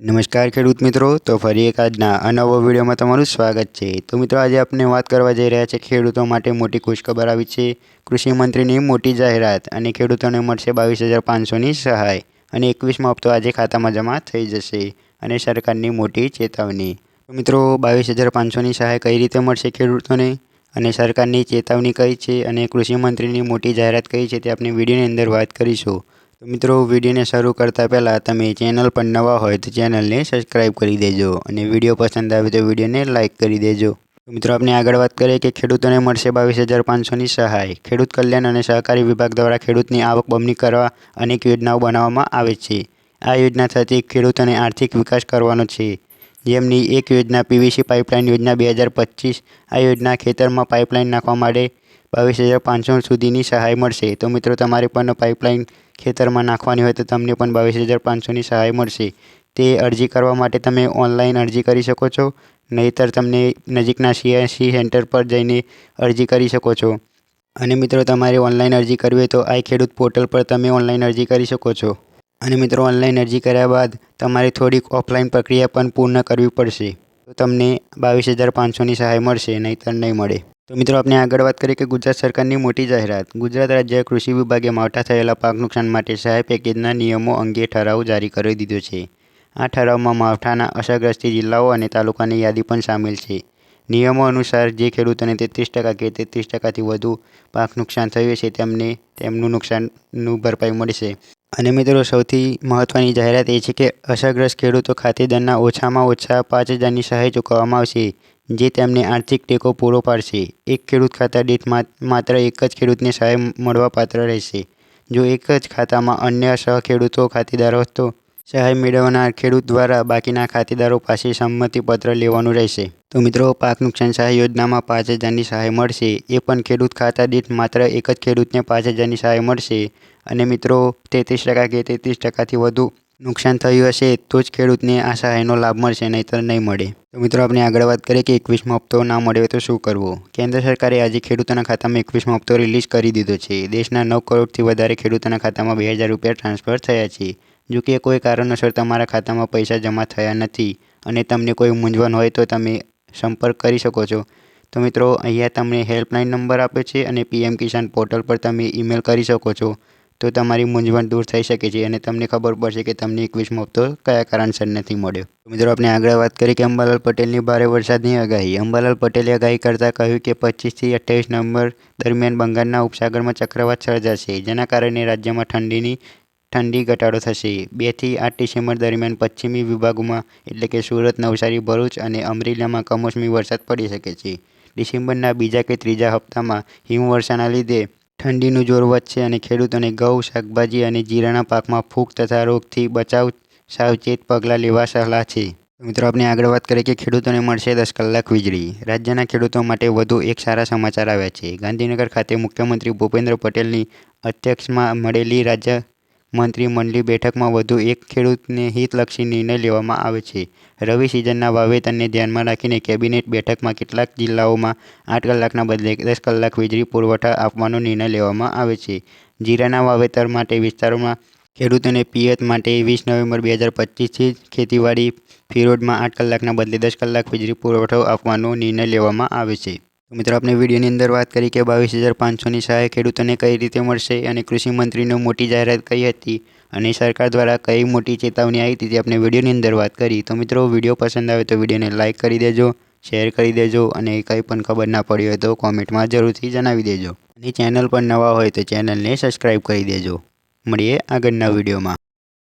નમસ્કાર ખેડૂત મિત્રો, તો ફરી એક આજના અનવો નવો વિડીયોમાં તમારું સ્વાગત છે. તો મિત્રો, આજે આપણે વાત કરવા જઈ રહ્યા છે ખેડૂતો માટે મોટી ખુશખબર આવી છે. કૃષિ મંત્રીની મોટી જાહેરાત અને ખેડૂતોને મળશે બાવીસ હજાર પાંચસોની સહાય અને એકવીસમો હપ્તો આજે ખાતામાં જમા થઈ જશે અને સરકારની મોટી ચેતવણી. તો મિત્રો, બાવીસ હજાર પાંચસોની સહાય કઈ રીતે મળશે ખેડૂતોને અને સરકારની ચેતવણી કઈ છે અને કૃષિ મંત્રીની મોટી જાહેરાત કઈ છે તે આપણે વિડીયોની અંદર વાત કરીશું. મિત્રો, વિડીયોને શરૂ કરતાં પહેલાં તમે ચેનલ પર નવા હોય તો ચેનલને સબસ્ક્રાઈબ કરી દેજો અને વીડિયો પસંદ આવે તો વિડીયોને લાઇક કરી દેજો. મિત્રો, આપણે આગળ વાત કરીએ કે ખેડૂતોને મળશે બાવીસ હજાર પાંચસોની સહાય. ખેડૂત કલ્યાણ અને સહકારી વિભાગ દ્વારા ખેડૂતની આવક બમણી કરવા અનેક યોજનાઓ બનાવવામાં આવે છે. આ યોજના થકી ખેડૂતોને આર્થિક વિકાસ કરવાનો છે. જેમની એક યોજના પીવીસી પાઇપલાઇન યોજના બે હજાર પચીસ, આ યોજના ખેતરમાં પાઇપલાઇન નાખવા માટે બાવીસ હજાર પાંચસો સુધીની સહાય મળશે. તો મિત્રો, તમારે પણ પાઇપલાઇન ખેતરમાં નાખવાની હોય તો તમને પણ બાવીસ હજાર પાંચસોની સહાય મળશે. તે અરજી કરવા માટે તમે ઓનલાઈન અરજી કરી શકો છો, નહીંતર તમને નજીકના સીએસસી સેન્ટર પર જઈને અરજી કરી શકો છો. અને મિત્રો, તમારે ઓનલાઈન અરજી કરવી હોય તો આ ખેડૂત પોર્ટલ પર તમે ઓનલાઈન અરજી કરી શકો છો. અને મિત્રો, ઓનલાઈન અરજી કર્યા બાદ તમારે થોડીક ઓફલાઈન પ્રક્રિયા પણ પૂર્ણ કરવી પડશે. તો તમને બાવીસ હજાર પાંચસોની સહાય મળશે, નહીંતર નહીં મળે. તો મિત્રો, આપણે આગળ વાત કરીએ કે ગુજરાત સરકારની મોટી જાહેરાત. ગુજરાત રાજ્ય કૃષિ વિભાગે માવઠા થયેલા પાક નુકસાન માટે સહાય પેકેજના નિયમો અંગે ઠરાવ જારી કરી દીધો છે. આ ઠરાવમાં માવઠાના અસરગ્રસ્ત જિલ્લાઓ અને તાલુકાની યાદી પણ સામેલ છે. નિયમો અનુસાર જે ખેડૂતોને તેત્રીસ ટકા કે તેત્રીસ ટકાથી વધુ પાક નુકસાન થયું છે, તેમને તેમનું નુકસાનનું ભરપાઈ મળશે. અને મિત્રો, સૌથી મહત્ત્વની જાહેરાત એ છે કે અસરગ્રસ્ત ખેડૂતો ખાતેદારના ઓછામાં ઓછા પાંચ હજારની સહાય ચૂકવવામાં આવશે. જે તેમને આર્થિક ટેકો પૂરો પાડશે. એક ખેડૂત ખાતા દીઠ માત્ર એક જ ખેડૂતને સહાય મળવાપાત્ર રહેશે. જો એક જ ખાતામાં અન્ય સહખેડૂતો ખાતેદારો તો સહાય મેળવનાર ખેડૂત દ્વારા બાકીના ખાતેદારો પાસે સંમતિપત્ર લેવાનું રહેશે. તો મિત્રો, પાક નુકસાન સહાય યોજનામાં પાંચ હજારની સહાય મળશે. એ પણ ખેડૂત ખાતા દીઠ માત્ર એક જ ખેડૂતને પાંચ હજારની સહાય મળશે. અને મિત્રો, તેત્રીસ ટકા કે તેત્રીસ ટકાથી વધુ નુકસાન થયું હશે, તો જ ખેડૂતને આ સહાયનો લાભ મળશે, નહીંતર નહીં મળે. તો મિત્રો, આપણે આગળ વાત કરીએ કે એકવીસમો હપ્તો ના મળ્યો તો શું કરવું? કેન્દ્ર સરકારે આજે ખેડૂતોના ખાતામાં એકવીસમો હપ્તો રિલીઝ કરી દીધો છે. દેશના નવ કરોડથી વધારે ખેડૂતોના ખાતામાં બે હજાર રૂપિયા ટ્રાન્સફર થયા છે. જો કે કોઈ કારણોસર તમારા ખાતામાં પૈસા જમા થયા નથી અને તમને કોઈ મૂંઝવણ હોય તો તમે સંપર્ક કરી શકો છો. તો મિત્રો, અહીંયા તમને હેલ્પલાઇન નંબર આપે છે અને પીએમ કિસાન પોર્ટલ પર તમે ઈમેલ કરી શકો છો. તો તમારી મૂંઝવણ દૂર થઈ શકે છે અને તમને ખબર પડશે કે તમને એકવીસમો હપ્તો કયા કારણસર નથી મળ્યો. મિત્રો, આપણે આગળ વાત કરી કે અંબાલાલ પટેલની ભારે વરસાદની આગાહી. અંબાલાલ પટેલે આગાહી કરતાં કહ્યું કે પચીસથી અઠ્યાવીસ નવેમ્બર દરમિયાન બંગાળના ઉપસાગરમાં ચક્રવાત સર્જાશે, જેના કારણે રાજ્યમાં ઠંડીની ઠંડી ઘટાડો થશે. બેથી આઠ ડિસેમ્બર દરમિયાન પશ્ચિમી વિભાગોમાં, એટલે કે સુરત, નવસારી, ભરૂચ અને અમરેલીમાં કમોસમી વરસાદ પડી શકે છે. ડિસેમ્બરના બીજા કે ત્રીજા હપ્તામાં હિમવર્ષાના લીધે ઠંડીનું જોર વધશે અને ખેડૂતોને ઘઉં, શાકભાજી અને જીરાના પાકમાં ફૂગ તથા રોગથી બચાવ સાવચેત પગલાં લેવા સલાહ છે. મિત્રો, આપણે આગળ વાત કરીએ કે ખેડૂતોને મળશે દસ કલાક વીજળી. રાજ્યના ખેડૂતો માટે વધુ એક સારા સમાચાર આવ્યા છે. ગાંધીનગર ખાતે મુખ્યમંત્રી ભૂપેન્દ્ર પટેલની અધ્યક્ષમાં મળેલી રાજ્ય મંત્રીમંડળની બેઠકમાં વધુ એક ખેડૂતને હિતલક્ષી નિર્ણય લેવામાં આવે છે. રવિ સિઝનના વાવેતરને ધ્યાનમાં રાખીને કેબિનેટ બેઠકમાં કેટલાક જિલ્લાઓમાં આઠ કલાકના બદલે દસ કલાક વીજળી પુરવઠા આપવાનો નિર્ણય લેવામાં આવે છે. જીરાના વાવેતર માટે વિસ્તારોમાં ખેડૂતોને પિયત માટે વીસ નવેમ્બર બે હજાર પચીસથી ખેતીવાડી ફિરોડમાં આઠ કલાકના બદલે દસ કલાક વીજળી પુરવઠો આપવાનો નિર્ણય લેવામાં આવે છે. તો મિત્રો, આપણે વિડીયોની અંદર વાત કરી કે બાવીસ હજાર પાંચસોની સહાય ખેડૂતોને કઈ રીતે મળશે અને કૃષિ મંત્રીની મોટી જાહેરાત કઈ હતી અને સરકાર દ્વારા કઈ મોટી ચેતવણી આવી હતી તે આપણે વિડીયોની અંદર વાત કરી. તો મિત્રો, વીડિયો પસંદ આવે તો વિડીયોને લાઇક કરી દેજો, શેર કરી દેજો અને કંઈ પણ ખબર ના પડી હોય તો કોમેન્ટમાં જરૂરથી જણાવી દેજો. અને ચેનલ પર નવા હોય તો ચેનલને સબસ્ક્રાઈબ કરી દેજો. મળીએ આગળના વિડીયોમાં.